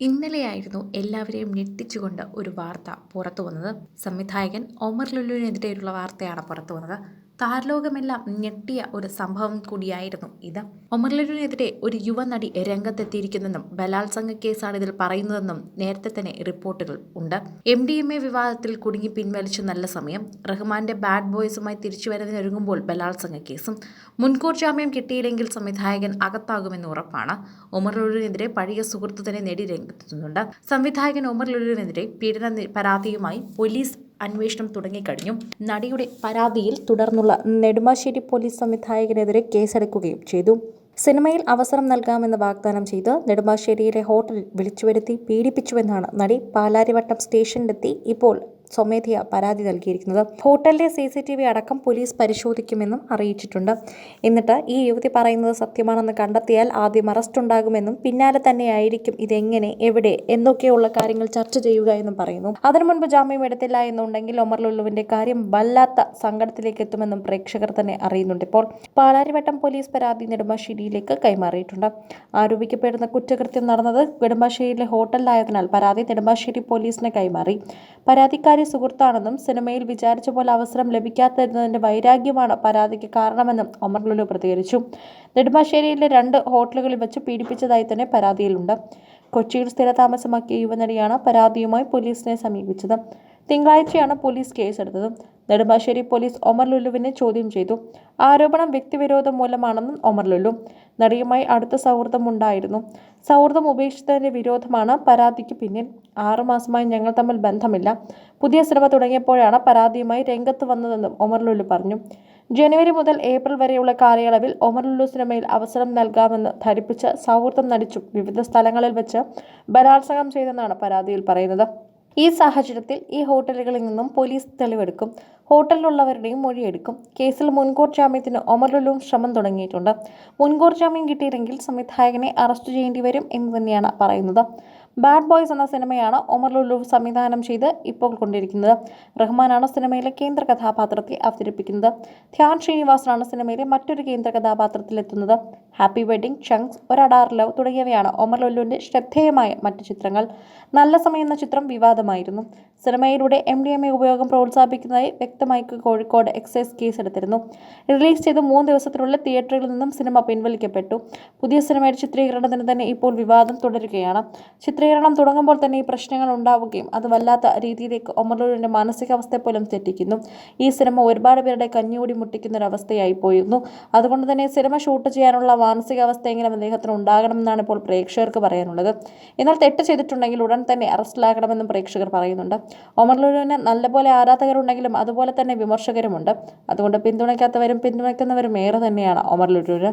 ഇന്നലെയായിരുന്നു എല്ലാവരെയും ഞെട്ടിച്ചുകൊണ്ട് ഒരു വാർത്ത പുറത്തു വന്നത് സംവിധായകൻ ഒമർ ലുലുവിനെതിരെയുള്ള വാർത്തയാണ് പുറത്തു വന്നത് താരലോകമെല്ലാം ഞെട്ടിയ ഒരു സംഭവം കൂടിയായിരുന്നു ഇത്. ഒമർ ഒരു യുവനടി രംഗത്തെത്തിയിരിക്കുന്നെന്നും ബലാത്സംഗ കേസാണ് ഇതിൽ പറയുന്നതെന്നും നേരത്തെ തന്നെ റിപ്പോർട്ടുകൾ ഉണ്ട്. എം ഡി എം എ വിവാദത്തിൽ കുടുങ്ങി പിൻവലിച്ച നല്ല സമയം റഹ്മാന്റെ ബാഡ് ബോയ്സുമായി തിരിച്ചു വരുന്നതിനൊരുങ്ങുമ്പോൾ ബലാത്സംഗ കേസും മുൻകൂർ ജാമ്യം കിട്ടിയില്ലെങ്കിൽ സംവിധായകൻ അകത്താകുമെന്ന് ഉറപ്പാണ്. ഒമർ ലുലുവിനെതിരെ പഴയ സുഹൃത്തു തന്നെ നേടി രംഗത്തെത്തുന്നുണ്ട്. സംവിധായകൻ ഒമർ ലുലുവിനെതിരെ പീഡന പരാതിയുമായി പോലീസ് അന്വേഷണം തുടങ്ങിക്കഴിഞ്ഞു. നടിയുടെ പരാതിയിൽ തുടർന്നുള്ള നെടുമ്പാശ്ശേരി പോലീസ് സംവിധായകനെതിരെ കേസെടുക്കുകയും ചെയ്തു. സിനിമയിൽ അവസരം നൽകാമെന്ന് വാഗ്ദാനം ചെയ്ത് നെടുമ്പാശ്ശേരിയിലെ ഹോട്ടലിൽ വിളിച്ചുവരുത്തി പീഡിപ്പിച്ചുവെന്നാണ് നടി പാലാരിവട്ടം സ്റ്റേഷനിലെത്തി ഇപ്പോൾ സ്വമേധയാ പരാതി നൽകിയിരിക്കുന്നത്. ഹോട്ടലിലെ സി സി ടി വി അടക്കം പോലീസ് പരിശോധിക്കുമെന്നും അറിയിച്ചിട്ടുണ്ട്. എന്നിട്ട് ഈ യുവതി പറയുന്നത് സത്യമാണെന്ന് കണ്ടെത്തിയാൽ ആദ്യം അറസ്റ്റ് ഉണ്ടാകുമെന്നും പിന്നാലെ തന്നെയായിരിക്കും ഇതെങ്ങനെ എവിടെ എന്നൊക്കെയുള്ള കാര്യങ്ങൾ ചർച്ച ചെയ്യുക എന്നും പറയുന്നു. അതിനു മുൻപ് ജാമ്യം എടുത്തില്ല എന്നുണ്ടെങ്കിൽ ഒമർ ലുല്ലുവിന്റെ കാര്യം വല്ലാത്ത സങ്കടത്തിലേക്ക് എത്തുമെന്നും പ്രേക്ഷകർ തന്നെ അറിയുന്നുണ്ട്. ഇപ്പോൾ പാലാരിവട്ടം പോലീസ് പരാതി നെടുമ്പാശ്ശേരിയിലേക്ക് കൈമാറിയിട്ടുണ്ട്. ആരോപിക്കപ്പെടുന്ന കുറ്റകൃത്യം നടന്നത് നെടുമ്പാശ്ശേരിയിലെ ഹോട്ടലിലായതിനാൽ പരാതി നെടുമ്പാശ്ശേരി പോലീസിന് കൈമാറി. പരാതിക്കാരി സുഹൃത്താണെന്നും സിനിമയിൽ വിചാരിച്ച പോലെ അവസരം ലഭിക്കാത്തതിന്റെ വൈരാഗ്യമാണ് പരാതിക്ക് കാരണമെന്നും ഒമർ ലുലു പ്രതികരിച്ചു. നെടുമ്പാശ്ശേരിയിലെ രണ്ട് ഹോട്ടലുകളിൽ വെച്ച് പീഡിപ്പിച്ചതായി തന്നെ പരാതിയിലുണ്ട്. കൊച്ചിയിൽ സ്ഥിരതാമസമാക്കിയ യുവനടിയാണ് പരാതിയുമായി പോലീസിനെ സമീപിച്ചത്. തിങ്കളാഴ്ചയാണ് പോലീസ് കേസെടുത്തത്. നെടുമ്പാശ്ശേരി പോലീസ് ഒമർ ലുലുവിനെ ചോദ്യം ചെയ്തു. ആരോപണം വ്യക്തിവിരോധം മൂലമാണെന്നും ഒമർ ലുലു നടിയുമായി അടുത്ത സൗഹൃദമുണ്ടായിരുന്നു സൗഹൃദം ഉപേക്ഷിച്ചതിന്റെ വിരോധമാണ് പരാതിക്ക് പിന്നിൽ. ആറുമാസമായി ഞങ്ങൾ തമ്മിൽ ബന്ധമില്ല. പുതിയ സിനിമ തുടങ്ങിയപ്പോഴാണ് പരാതിയുമായി രംഗത്ത് വന്നതെന്നും ഒമർ ലുലു പറഞ്ഞു. ജനുവരി മുതൽ ഏപ്രിൽ വരെയുള്ള കാലയളവിൽ ഒമർ ലുലു സിനിമയിൽ അവസരം നൽകാമെന്ന് ധരിപ്പിച്ച് സൗഹൃദം നടിച്ചു. വിവിധ സ്ഥലങ്ങളിൽ വെച്ച് ബലാത്സംഗം ചെയ്തെന്നാണ് പരാതിയിൽ പറയുന്നത്. ഈ സാഹചര്യത്തിൽ ഈ ഹോട്ടലുകളിൽ നിന്നും പോലീസ് തെളിവെടുക്കും. ഹോട്ടലിലുള്ളവരുടെയും മൊഴിയെടുക്കും. കേസിൽ മുൻകൂർ ജാമ്യത്തിന് ഒമലുലും ശ്രമം തുടങ്ങിയിട്ടുണ്ട്. മുൻകൂർ ജാമ്യം കിട്ടിയില്ലെങ്കിൽ സംവിധായകനെ അറസ്റ്റ് ചെയ്യേണ്ടി വരും എന്ന് തന്നെയാണ് പറയുന്നത്. ബാഡ് ബോയ്സ് എന്ന സിനിമയാണ് ഒമർ ലുലു സംവിധാനം ചെയ്ത് ഇപ്പോൾ കൊണ്ടിരിക്കുന്നത്. റഹ്മാനാണ് സിനിമയിലെ കേന്ദ്ര കഥാപാത്രത്തെ അവതരിപ്പിക്കുന്നത്. ധ്യാൻ ശ്രീനിവാസനാണ് സിനിമയിലെ മറ്റൊരു കേന്ദ്ര കഥാപാത്രത്തിലെത്തുന്നത്. Happy wedding chunks Oru Adaar love തുടങ്ങിയവയാണ് ഒമർ ലുലുവിന്റെ ശ്രദ്ധേയമായ മറ്റ് ചിത്രങ്ങൾ. നല്ല സമയം എന്ന ചിത്രം വിവാദമായിരുന്നു. സിനിമയിലൂടെ എം ഡി എം എ ഉപയോഗം പ്രോത്സാഹിപ്പിക്കുന്നതായി വ്യക്തമായി കോഴിക്കോട് എക്സൈസ് കേസ് എടുത്തിരുന്നു റിലീസ് ചെയ്ത് മൂന്ന് ദിവസത്തിനുള്ളിൽ തിയേറ്ററുകളിൽ നിന്നും സിനിമ പിൻവലിക്കപ്പെട്ടു. പുതിയ സിനിമയുടെ ചിത്രീകരണത്തിന് തന്നെ ഇപ്പോൾ വിവാദം തുടരുകയാണ്. ചിത്രീകരണം തുടങ്ങുമ്പോൾ തന്നെ ഈ പ്രശ്നങ്ങൾ ഉണ്ടാവുകയും അത് വല്ലാത്ത രീതിയിലേക്ക് ഒമർലൂരിന്റെ മാനസികാവസ്ഥയെ പോലും തെറ്റിക്കുന്നു. ഈ സിനിമ ഒരുപാട് പേരുടെ കഞ്ഞുകൂടി മുട്ടിക്കുന്ന ഒരു അവസ്ഥയായി പോയിരുന്നു. അതുകൊണ്ട് തന്നെ സിനിമ ഷൂട്ട് ചെയ്യാനുള്ള മാനസികാവസ്ഥയെങ്കിലും അദ്ദേഹത്തിന് ഉണ്ടാകണമെന്നാണ് ഇപ്പോൾ പ്രേക്ഷകർക്ക് പറയാനുള്ളത്. എന്നാൽ തെറ്റ് ചെയ്തിട്ടുണ്ടെങ്കിൽ ഉടൻ തന്നെ അറസ്റ്റിലാകണമെന്നും പ്രേക്ഷകർ പറയുന്നുണ്ട്. ഒമർലൂരിന് നല്ലപോലെ ആരാധകരുണ്ടെങ്കിലും അതുപോലെ തന്നെ വിമർശകരുമുണ്ട്. അതുകൊണ്ട് പിന്തുണയ്ക്കാത്തവരും പിന്തുണയ്ക്കുന്നവരും ഏറെ തന്നെയാണ് ഒമർ ലുലുവിന്